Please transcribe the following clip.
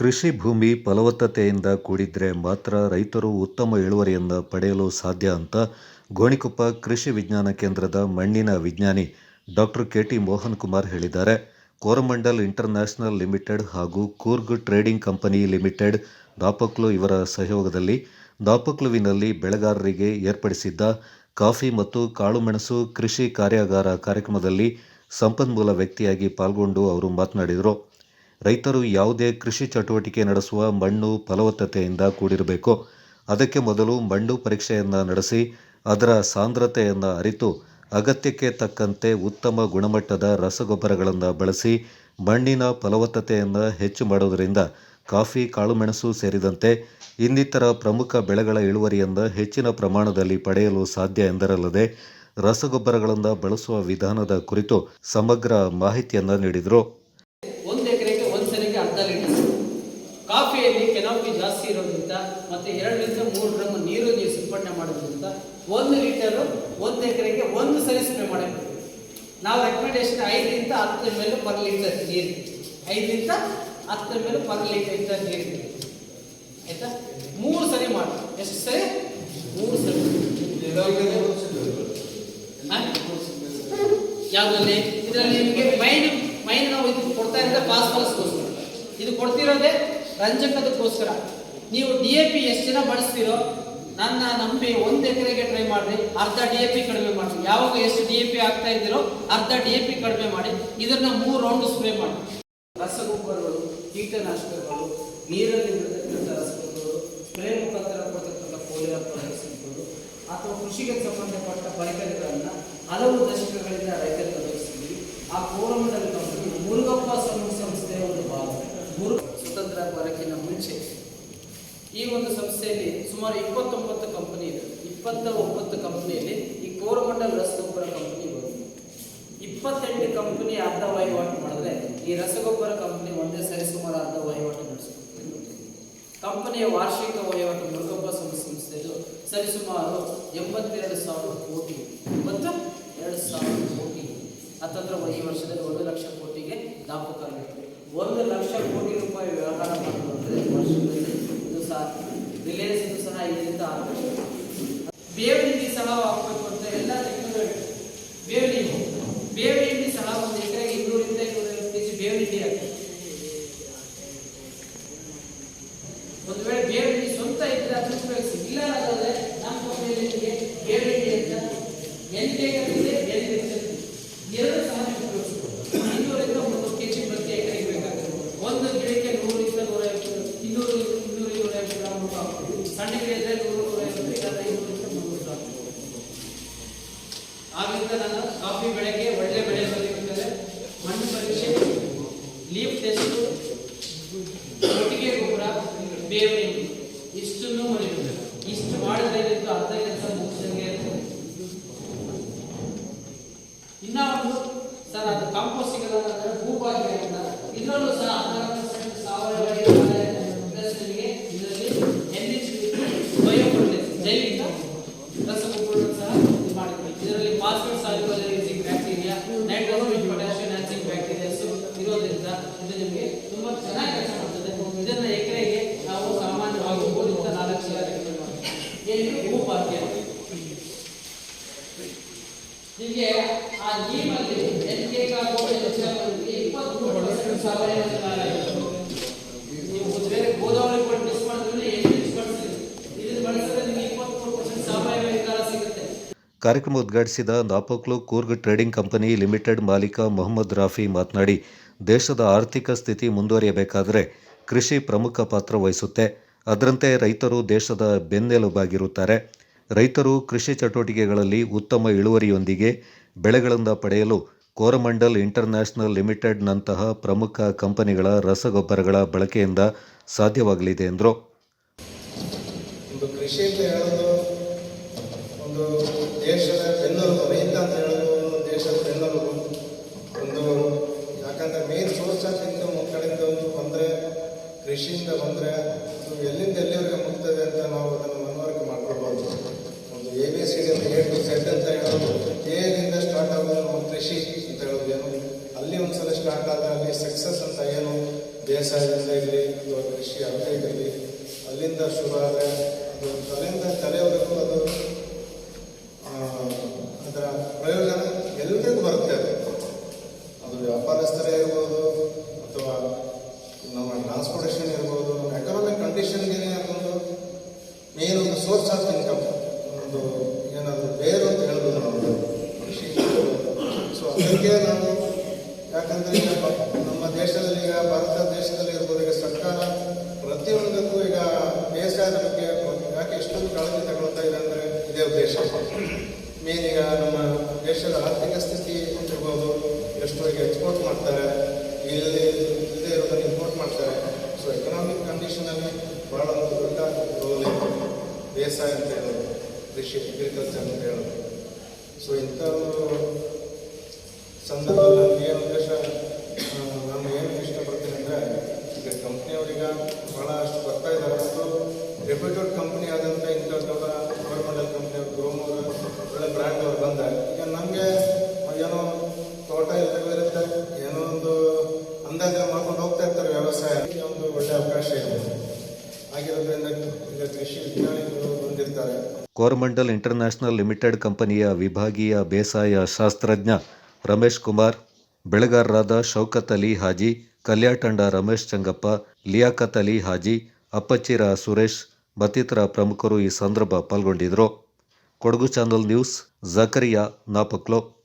ಕೃಷಿ ಭೂಮಿ ಫಲವತ್ತತೆಯಿಂದ ಕೂಡಿದ್ರೆ ಮಾತ್ರ ರೈತರು ಉತ್ತಮ ಇಳುವರಿಯನ್ನು ಪಡೆಯಲು ಸಾಧ್ಯ ಅಂತ ಗೋಣಿಕೊಪ್ಪ ಕೃಷಿ ವಿಜ್ಞಾನ ಕೇಂದ್ರದ ಮಣ್ಣಿನ ವಿಜ್ಞಾನಿ doctor K T Mohan Kumar ಹೇಳಿದ್ದಾರೆ. ಕೋರಮಂಡಲ್ ಇಂಟರ್ನ್ಯಾಷನಲ್ ಲಿಮಿಟೆಡ್ ಹಾಗೂ Coorg trading company limited Napoklu ಇವರ ಸಹಯೋಗದಲ್ಲಿ ದಾಪಕ್ಲುವಿನಲ್ಲಿ ಬೆಳೆಗಾರರಿಗೆ ಏರ್ಪಡಿಸಿದ್ದ ಕಾಫಿ ಮತ್ತು ಕಾಳುಮೆಣಸು ಕೃಷಿ ಕಾರ್ಯಾಗಾರ ಕಾರ್ಯಕ್ರಮದಲ್ಲಿ ಸಂಪನ್ಮೂಲ ವ್ಯಕ್ತಿಯಾಗಿ ಪಾಲ್ಗೊಂಡು ಅವರು ಮಾತನಾಡಿದರು. ರೈತರು ಯಾವುದೇ ಕೃಷಿ ಚಟುವಟಿಕೆ ನಡೆಸುವ ಮಣ್ಣು ಫಲವತ್ತತೆಯಿಂದ ಕೂಡಿರಬೇಕು. ಅದಕ್ಕೆ ಮೊದಲು ಮಣ್ಣು ಪರೀಕ್ಷೆಯನ್ನು ನಡೆಸಿ, ಅದರ ಸಾಂದ್ರತೆಯನ್ನು ಅರಿತು, ಅಗತ್ಯಕ್ಕೆ ತಕ್ಕಂತೆ ಉತ್ತಮ ಗುಣಮಟ್ಟದ ರಸಗೊಬ್ಬರಗಳನ್ನು ಬಳಸಿ, ಮಣ್ಣಿನ ಫಲವತ್ತತೆಯನ್ನು ಹೆಚ್ಚು ಮಾಡುವುದರಿಂದ ಕಾಫಿ, ಕಾಳುಮೆಣಸು ಸೇರಿದಂತೆ ಇನ್ನಿತರ ಪ್ರಮುಖ ಬೆಳೆಗಳ ಇಳುವರಿಯನ್ನು ಹೆಚ್ಚಿನ ಪ್ರಮಾಣದಲ್ಲಿ ಪಡೆಯಲು ಸಾಧ್ಯ ಎಂದರಲ್ಲದೆ, ರಸಗೊಬ್ಬರಗಳನ್ನು ಬಳಸುವ ವಿಧಾನದ ಕುರಿತು ಸಮಗ್ರ ಮಾಹಿತಿಯನ್ನು ನೀಡಿದರು ಒಂದು ಎಕರೆಗೆ ಒಂದು ಸರಿಗೆ ಅರ್ಧ ಲೀಟರ್ ಕಾಫಿಯಲ್ಲಿ ಕೆನಾಪಿ ಜಾಸ್ತಿ ಇರೋದ್ರಿಂದ ಮತ್ತು ಎರಡರಿಂದ ಮೂರು ಡ್ರಮ್ ನೀರು ನೀವು ಸಿಂಪಡಣೆ ಮಾಡೋದ್ರಿಂದ ಒಂದು ಲೀಟರು ಒಂದು ಎಕರೆಗೆ ಒಂದು ಸರಿ ಸ್ಪ್ರೇ ಮಾಡಬೇಕು. ನಾವು ರೆಕಮೆಂಡೇಶನ್ ಐದರಿಂದ ಹತ್ತು ಎಂ ಎಲ್ ಪರ್ ಲೀಟರ್ ನೀರು. ಐದರಿಂದ ಹತ್ತು ಎಂ ಎಲ್ ಪರ್ ಲೀಟರ್ ನೀರು. ಆಯ್ತಾ? ಮೂರು ಸರಿ ಮಾಡಿ. ಎಷ್ಟು ಸರಿ? ಮೂರು ಸರಿ. ಯಾವುದೇ ಇದರಲ್ಲಿ ನಿಮಗೆ ಮೈನ್ ಮೈನ್ ನಾವು ಇದು ಕೊಡ್ತಾ ಇರೋದೇ ಫಾಸ್ಫರಸ್ಗೋಸ್ಕರ ಇದು ಕೊಡ್ತಿರೋದೇ ರಂಜಕದಕ್ಕೋಸ್ಕರ ನೀವು ಡಿ ಎ ಪಿ ಎಷ್ಟು ಜನ ಬಳಸ್ತೀರೋ ನನ್ನ ನಂಬಿ ಒಂದು ಎಕರೆಗೆ ಟ್ರೈ ಮಾಡಿರಿ, ಅರ್ಧ ಡಿ ಎ ಪಿ ಕಡಿಮೆ ಮಾಡಿ ಯಾವಾಗ ಎಷ್ಟು ಡಿ ಎ ಪಿ ಆಗ್ತಾ ಇದ್ದೀರೋ ಅರ್ಧ ಡಿ ಎ ಪಿ ಕಡಿಮೆ ಮಾಡಿ ಇದನ್ನ ಮೂರು ರೌಂಡ್ ಸ್ಪ್ರೇ ಮಾಡಿ. ರಸಗೊಬ್ಬರಗಳು, ಕೀಟನಾಶಕಗಳು, ನೀರಲ್ಲಿ ಸ್ಪ್ರೇ ಮುಖಾಂತರ ಕೊಡ್ತಕ್ಕಂಥ ಪೋಲಿಯೋ ಅಥವಾ ಕೃಷಿಗೆ ಸಂಬಂಧಪಟ್ಟ ಪರಿಕರಗಳನ್ನು ಹಲವು ದಶಕಗಳಿಂದ ರೈತರಿಗೆ ಒದಗಿಸಿದ್ದೀವಿ. ಆ ಕಂಪನಿ ಮುರುಗಪ್ಪ ಸಮೂಹ ಸಂಸ್ಥೆಯ ಒಂದು ಭಾಗ ಮುರು ಬರಕಿನ ಮುಂಚೆ ಈ ಒಂದು ಸಂಸ್ಥೆಯಲ್ಲಿ ಸುಮಾರು ಇಪ್ಪತ್ತೊಂಬತ್ತು ಕಂಪನಿ ಇದೆ. ಇಪ್ಪತ್ತ ಒಂಬತ್ತು ಕಂಪನಿಯಲ್ಲಿ ಈ ಕೋರಮಂಡಲ್ ರಸಗೊಬ್ಬರ ಕಂಪನಿ ಬರುತ್ತೆ. ಇಪ್ಪತ್ತೆಂಟು ಕಂಪನಿ ಅರ್ಧ ವಹಿವಾಟು ಮಾಡಿದ್ರೆ ಈ ರಸಗೊಬ್ಬರ ಕಂಪನಿ ಒಂದೇ ಸರಿ ಸುಮಾರು ಅರ್ಧ ವಹಿವಾಟು ನಡೆಸುತ್ತೆ. ಕಂಪನಿಯ ವಾರ್ಷಿಕ ವಹಿವಾಟು ಮುರುಗಪ್ಪ ಸಂಸ್ಥೆಯು ಸರಿಸುಮಾರು ಎಂಬತ್ತೆರಡು ಸಾವಿರ ಕೋಟಿ ಮತ್ತು ಎರಡು ಸಾವಿರ ಕೋಟಿ ಹತ್ತತ್ರ ಈ ವರ್ಷದಲ್ಲಿ ಒಂದು ಲಕ್ಷ ಕೋಟಿಗೆ ದಾಪುಕಾಲಿದೆ ಒಂದು ಲಕ್ಷ ಕೋಟಿ ರೂಪಾಯಿ ವ್ಯವಹಾರ ಮಾಡುವಂದರೆ ವರ್ಷದಲ್ಲಿ ಇದು ಸಹ ರಿಲಯನ್ಸ್ ಇದು ಸಹ ಇದರಿಂದ ಆಗಬೇಕು ಬೇವಿನ ಹಿಂಡಿ ಸಹ ಹಾಕಬೇಕು ಅಂತ ಎಲ್ಲ ಟೆಕ್ನಾಲಜಿ ಬೇವಿನ ಹಿಂಡಿ ಬೇವಿನ ಹಿಂಡಿ ಸಹ ಒಂದು ಎಕರೆಗೆ ಇನ್ನೂರಿಂದ ಹಾಕಬೇಕು ಒಂದು ವೇಳೆ ಹಿಂಡಿ ಸ್ವಂತ ಇದ್ರೆ ಅದನ್ನು ಉಪಯೋಗಿಸಿ. ಇಲ್ಲ ಅನ್ನೋದಾದ್ರೆ ನಮ್ಮ ಕಂಪನಿಯಲ್ಲಿ ನಿಮಗೆ ಬೇವಿನ ಅಂತ ಎಲ್ಲಿ ಬೇಕಾಗುತ್ತೆ ಎಲ್ಲಿ ಬೇಕಾಗುತ್ತೆ. ಎರಡು ಸಹ ನೀವು ಉಪಯೋಗಿಸ್ಬೋದು. ಇನ್ನೂರಿಂದ ಮುನ್ನೂರು ಕೆ ಜಿ ಪ್ರತಿ ಎಕರೆಗೆ ಬೇಕಾಗುತ್ತೆ. ಒಂದು ಗಿಡಕ್ಕೆ ನೂರಿಂದ ನೂರೈವತ್ತು ಇನ್ನೂರು ಇನ್ನೂರು ನೂರೈವತ್ತು ಗ್ರಾಮ್ ಆಗ್ತದೆ. ಸಣ್ಣ ಗಿಡ ಇದ್ರೆ ನೂರು ನೂರೈವತ್ತು ಇಲ್ಲ ಐನೂರಿಂದ ಮುನ್ನೂರು ಗ್ರಾಮ್ ಆದ್ದರಿಂದ ನಾನು ಕಾಫಿ ಬೆಳೆಗೆ ಒಳ್ಳೆ ಬೆಳೆ ಬರಬೇಕಾದ್ರೆ ಮಣ್ಣು ಪರೀಕ್ಷೆ. ಲೀಫ್ ಟೆಸ್ಟ್ ಒಟ್ಟಿಗೆ ಗೊಬ್ಬರ ಬೇವಿನ ಇಷ್ಟನ್ನು ಇಷ್ಟು ಮಾಡಿದ್ರೆ ಅರ್ಧ ಕೆಲಸ ಮುಗಿಸಂಗೆ ಇರ್ತದೆ ಇನ್ನ ಒಂದು ಸರ್ ಅದು ಕಾಂಪೋಸ್ಟ್ ಸಿಗಲ್ಲ ಅಂದ್ರೆ ಭೂಭಾಗ್ಯ ಅಂತ ಇದರಲ್ಲೂ ಸಹ ಹದಿನಾರು ಪರ್ಸೆಂಟ್ ಸಾವಯವ ಇರುತ್ತದೆ. ಪ್ಲಸ್ ನಿಮಗೆ ಇದರಲ್ಲಿ ಎನ್ ಎಚ್ ಬಯೋ ಜೈವಿಕ ರಸಗೊಬ್ಬರ ಸಹ ಇದು ಮಾಡಿಕೊಳ್ಳಿ ಇದರಲ್ಲಿ phosphate solubilizing bacteria nitrogen potassium ನ್ಯಾಚಿಂಗ್ bacterias ಇರೋದ್ರಿಂದ ಇದು ನಿಮಗೆ ತುಂಬಾ ಚೆನ್ನಾಗಿ ಕೆಲಸ ಮಾಡ್ತದೆ ಇದನ್ನ ಎಕರೆಗೆ ನಾವು ಸಾಮಾನ್ಯವಾಗಿ ಮೂರರಿಂದ ನಾಲ್ಕು ಸಾವಿರ ರೆಕಮೆಂಡ್ ಹೀಗೆ ಆ ಕಾರ್ಯಕ್ರಮ ಉದ್ಘಾಟಿಸಿದ Napoklu Coorg trading company limited ಮಾಲೀಕ ಮೊಹಮ್ಮದ್ ರಾಫಿ ಮಾತನಾಡಿ, ದೇಶದ ಆರ್ಥಿಕ ಸ್ಥಿತಿ ಮುಂದುವರಿಯಬೇಕಾದರೆ ಕೃಷಿ ಪ್ರಮುಖ ಪಾತ್ರ ವಹಿಸುತ್ತೆ. ಅದರಂತೆ ರೈತರು ದೇಶದ ಬೆನ್ನೆಲುಬಾಗಿರುತ್ತಾರೆ. ರೈತರು ಕೃಷಿ ಚಟುವಟಿಕೆಗಳಲ್ಲಿ ಉತ್ತಮ ಇಳುವರಿಯೊಂದಿಗೆ ಬೆಳೆಗಳಿಂದ ಪಡೆಯಲು ಕೋರಮಂಡಲ್ ಇಂಟರ್ನ್ಯಾಷನಲ್ ಲಿಮಿಟೆಡ್ನಂತಹ ಪ್ರಮುಖ ಕಂಪನಿಗಳ ರಸಗೊಬ್ಬರಗಳ ಬಳಕೆಯಿಂದ ಸಾಧ್ಯವಾಗಲಿದೆ ಎಂದರು. ಕೃಷಿಯಿಂದ ಬಂದರೆ ಎಲ್ಲಿಂದ ಎಲ್ಲಿವರೆಗೆ ಮುಗ್ತದೆ ಅಂತ ನಾವು ಅದನ್ನು ಮನವರಿಕೆ ಮಾಡ್ಕೊಳ್ಬಾರ್ದು. ಒಂದು ಎ ಬಿ ಸಿ ಅಂತ ಎ ಟು ಝೆಡ್ ಅಂತ ಹೇಳೋದು ಏನಿಂದ ಸ್ಟಾರ್ಟ್ ಆಗೋದು ಒಂದು ಕೃಷಿ ಅಂತ ಹೇಳೋದು ಏನು? ಅಲ್ಲಿ ಒಂದ್ಸಲ ಸ್ಟಾರ್ಟ್ ಆದಾಗ ಅಲ್ಲಿ ಸಕ್ಸಸ್ ಅಂತ ಏನು? ಬೇಸಾಯದಿಂದ ಇರಲಿ ಅಥವಾ ಕೃಷಿ ಇರಲಿ, ಅಲ್ಲಿಂದ ಶುರು ಆದರೆ ಅದು ತಲೆಯಿಂದ ತಲೆಯವರೆಗೂ ಅದು ಅದರ ಪ್ರಯೋಜನ ಎಲ್ರಿಗೂ ಬರುತ್ತೆ ಅದು. ಅದು ವ್ಯಾಪಾರಸ್ಥರೇ ಇರ್ಬೋದು, ಅಥವಾ ನಮ್ಮ ಟ್ರಾನ್ಸ್ಪೋರ್ಟೇಷನ್ ಇರ್ಬೋದು ನಮ್ಮ ಒಂದು ಮೇನ್ ಒಂದು ಸೋರ್ಸ್ ಆಫ್ ಇನ್ಕಮ್ ಒಂದು ಏನಾದರೂ ಬೇರು ಅಂತ ಹೇಳ್ಬೋದು ನಾವು. ಕೃಷಿ ಸೊ ಅದಕ್ಕೆ ನಾವು ಯಾಕಂದ್ರೆ ಈಗ ನಮ್ಮ ದೇಶದಲ್ಲಿ ಈಗ ಭಾರತ ದೇಶದಲ್ಲಿ ಇರ್ಬೋದು, ಈಗ ಸರ್ಕಾರ ಪ್ರತಿಯೊಂದಕ್ಕೂ ಈಗ ಬೇಸಾಯದ ಬಗ್ಗೆ ಯಾಕೆ ಇಷ್ಟೊಂದು ಕಾಳಜಿ ತಗೊಳ್ತಾ ಇದೆ ಅಂದರೆ ಇದೇ ಉದ್ದೇಶ. ಮೇನ್ ಈಗ ನಮ್ಮ ದೇಶದ ಆರ್ಥಿಕ ಸ್ಥಿತಿ ಇರ್ಬೋದು, ಎಷ್ಟು ಈಗ ಎಕ್ಸ್ಪೋರ್ಟ್ ಮಾಡ್ತಾರೆ, ಇಲ್ಲಿ ಇಲ್ಲದೆ ಇರೋದನ್ನು ಇಂಪೋರ್ಟ್ ಮಾಡ್ತಾರೆ. ಸೊ ಎಕನಾಮಿಕ್ ಕಂಡೀಷನಲ್ಲಿ ಭಾಳ ಒಂದು ದೊಡ್ಡ ರೋಲ್ ಬೇಸಾಯ ಅಂತ ಹೇಳೋದು, ಕೃಷಿ ಅಗ್ರಿಕಲ್ಚರ್ ಅಂತ ಹೇಳೋದು. ಸೊ ಇಂಥ ಒಂದು ಸಂದರ್ಭದಲ್ಲಿ ನನಗೆ ಏನು ಉದ್ದೇಶ ನಾನು ಏನು ಇಷ್ಟಪಡ್ತೀನಿ ಅಂದರೆ, ಈಗ ಕಂಪ್ನಿಯವ್ರಿಗೆ ಬಹಳ ಅಷ್ಟು ಬರ್ತಾ ಇದ್ದಾರೆ ಮತ್ತು ರೆಪ್ಯೂಟೆಡ್ ಕಂಪ್ನಿ ಆದಂಥ ಇಂಥ ವಿಜ್ಞಾನಿಗಳು ಕೋರ್ಮಂಡಲ್ ಇಂಟರ್ನ್ಯಾಷನಲ್ ಲಿಮಿಟೆಡ್ ಕಂಪನಿಯ ವಿಭಾಗೀಯ ಬೇಸಾಯ ಶಾಸ್ತ್ರಜ್ಞ ರಮೇಶ್ ಕುಮಾರ್, ಬೆಳೆಗಾರರಾದ ಶೌಕತ್ ಅಲಿ ಹಾಜಿ, ಕಲ್ಯಾಟಂಡ ರಮೇಶ್ ಚಂಗಪ್ಪ, ಲಿಯಾಕತ್ ಅಲಿ ಹಾಜಿ, ಅಪ್ಪಚ್ಚಿರ ಸುರೇಶ್, ಮತ್ತಿತರ ಪ್ರಮುಖರು ಈ ಸಂದರ್ಭ ಪಾಲ್ಗೊಂಡಿದ್ದರು. Kodagu channel news, Zakariya Napoklu.